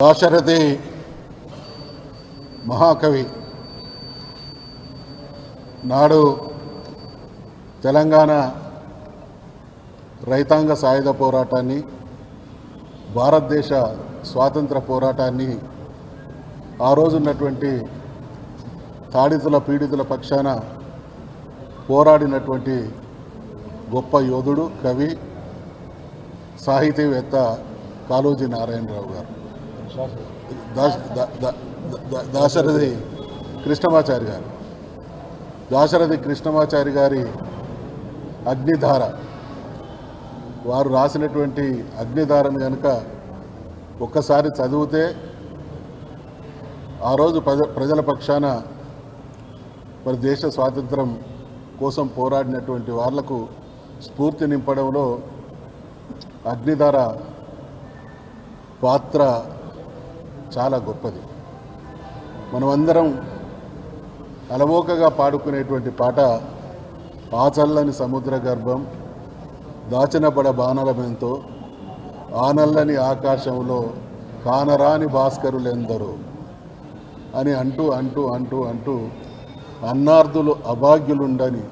దాశరథి మహాకవి నాడు తెలంగాణ రైతాంగ సాయుధ పోరాటాన్ని భారతదేశ స్వాతంత్ర పోరాటాన్ని ఆ రోజున్నటువంటి తాడితుల పీడితుల పక్షాన పోరాడినటువంటి గొప్ప యోధుడు కవి సాహితీవేత్త కాళోజీ నారాయణరావు గారు. దాశరథి కృష్ణమాచారి గారు. దాశరథి కృష్ణమాచారి గారి అగ్నిధార. వారు రాసినటువంటి అగ్నిధారను కనుక ఒక్కసారి చదివితే ఆ రోజు ప్రజ ప్రజల పక్షాన మరి దేశ స్వాతంత్రం కోసం పోరాడినటువంటి వాళ్ళకు స్ఫూర్తి నింపడంలో అగ్నిధార పాత్ర చాలా గొప్పది. మనమందరం అలవోకగా పాడుకునేటువంటి పాట పాచల్లని సముద్ర గర్భం దాచినబడ బాణలమెంతో ఆనల్లని ఆకాశంలో కానరాని భాస్కరులెందరూ అని అంటూ అంటూ అంటూ అంటూ అన్నార్థులు అభాగ్యులుండని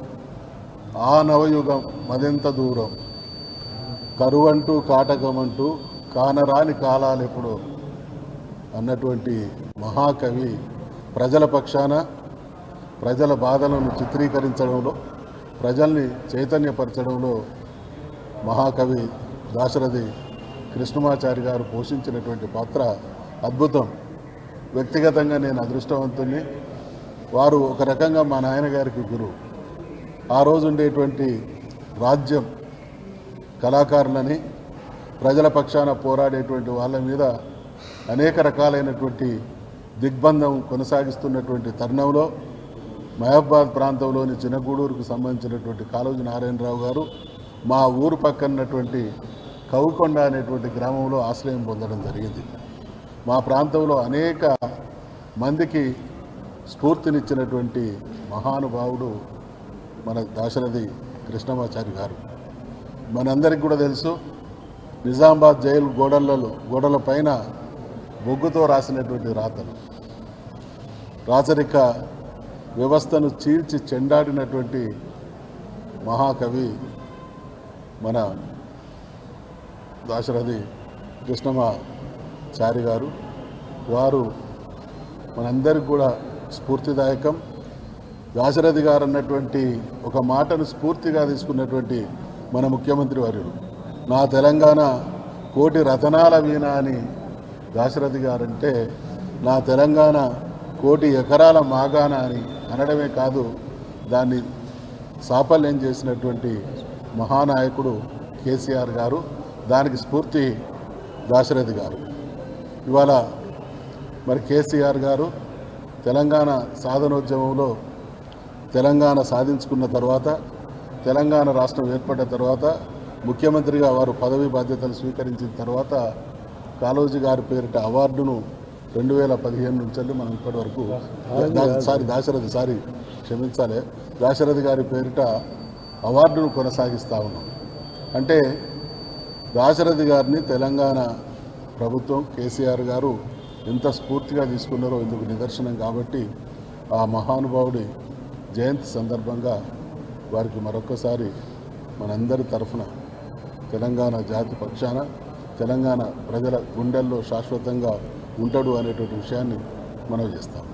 ఆ నవయుగం మదెంత దూరం. కరువంటూ కాటకమంటూ కానరాని కాలాలెప్పుడో అన్నటువంటి మహాకవి ప్రజల పక్షాన ప్రజల బాధలను చిత్రీకరించడంలో ప్రజల్ని చైతన్యపరచడంలో మహాకవి దాశరథి కృష్ణమాచారి గారు పోషించినటువంటి పాత్ర అద్భుతం. వ్యక్తిగతంగా నేను అదృష్టవంతుని వారు ఒక రకంగా మా నాయనగారికి గురువు. ఆ రోజు ఉండేటువంటి రాజ్యం కళాకారులని ప్రజల పక్షాన పోరాడేటువంటి వాళ్ళ మీద అనేక రకాలైనటువంటి దిగ్బంధం కొనసాగిస్తున్నటువంటి తరుణంలో మహబాద్ ప్రాంతంలోని చిన్నగూడూరుకు సంబంధించినటువంటి కాళోజీ నారాయణరావు గారు మా ఊరు పక్కనటువంటి కవుకొండ అనేటువంటి గ్రామంలో ఆశ్రయం పొందడం జరిగింది. మా ప్రాంతంలో అనేక మందికి స్ఫూర్తినిచ్చినటువంటి మహానుభావుడు మన దాశరథి కృష్ణమాచారి గారు. మనందరికి కూడా తెలుసు నిజామాబాద్ జైలు గోడలలో గోడల పైన బొగ్గుతో రాసినటువంటి రాతలు. రాచరిక వ్యవస్థను చీల్చి చెండాడినటువంటి మహాకవి మన దాశరథి కృష్ణమాచారి గారు. వారు మనందరికి కూడా స్ఫూర్తిదాయకం. దాశరథి గారు అన్నటువంటి ఒక మాటను స్ఫూర్తిగా తీసుకున్నటువంటి మన ముఖ్యమంత్రి వర్యుడు. నా తెలంగాణ కోటి రతనాల వీణ అని దాశరథి గారంటే నా తెలంగాణ కోటి ఎకరాల మాగాన అని అనడమే కాదు దాన్ని సాఫల్యం చేసినటువంటి మహానాయకుడు కేసీఆర్ గారు దానికి స్ఫూర్తి దాశరథి గారు. ఇవాళ మరి కేసీఆర్ గారు తెలంగాణ సాధనోద్యమంలో తెలంగాణ సాధించుకున్న తర్వాత తెలంగాణ రాష్ట్రం ఏర్పడిన తర్వాత ముఖ్యమంత్రిగా వారు పదవి బాధ్యతలు స్వీకరించిన తర్వాత కాళోజీ గారి పేరిట అవార్డును రెండు వేల పదిహేను నుంచి మనం ఇప్పటి వరకు సారీ దాశరథి సారీ క్షమించాలి. దాశరథి గారి పేరిట అవార్డును కొనసాగిస్తూ ఉన్నాం. అంటే దాశరథి గారిని తెలంగాణ ప్రభుత్వం కేసీఆర్ గారు ఎంత స్ఫూర్తిగా తీసుకున్నారో ఇందుకు నిదర్శనం కాబట్టి ఆ మహానుభావుడి జయంతి సందర్భంగా వారికి మరొకసారి మనందరి తరఫున తెలంగాణ జాతి పక్షాన తెలంగాణ ప్రజల గుండెల్లో శాశ్వతంగా ఉంటాడు అనేటువంటి విషయాన్ని మనం చేస్తాం.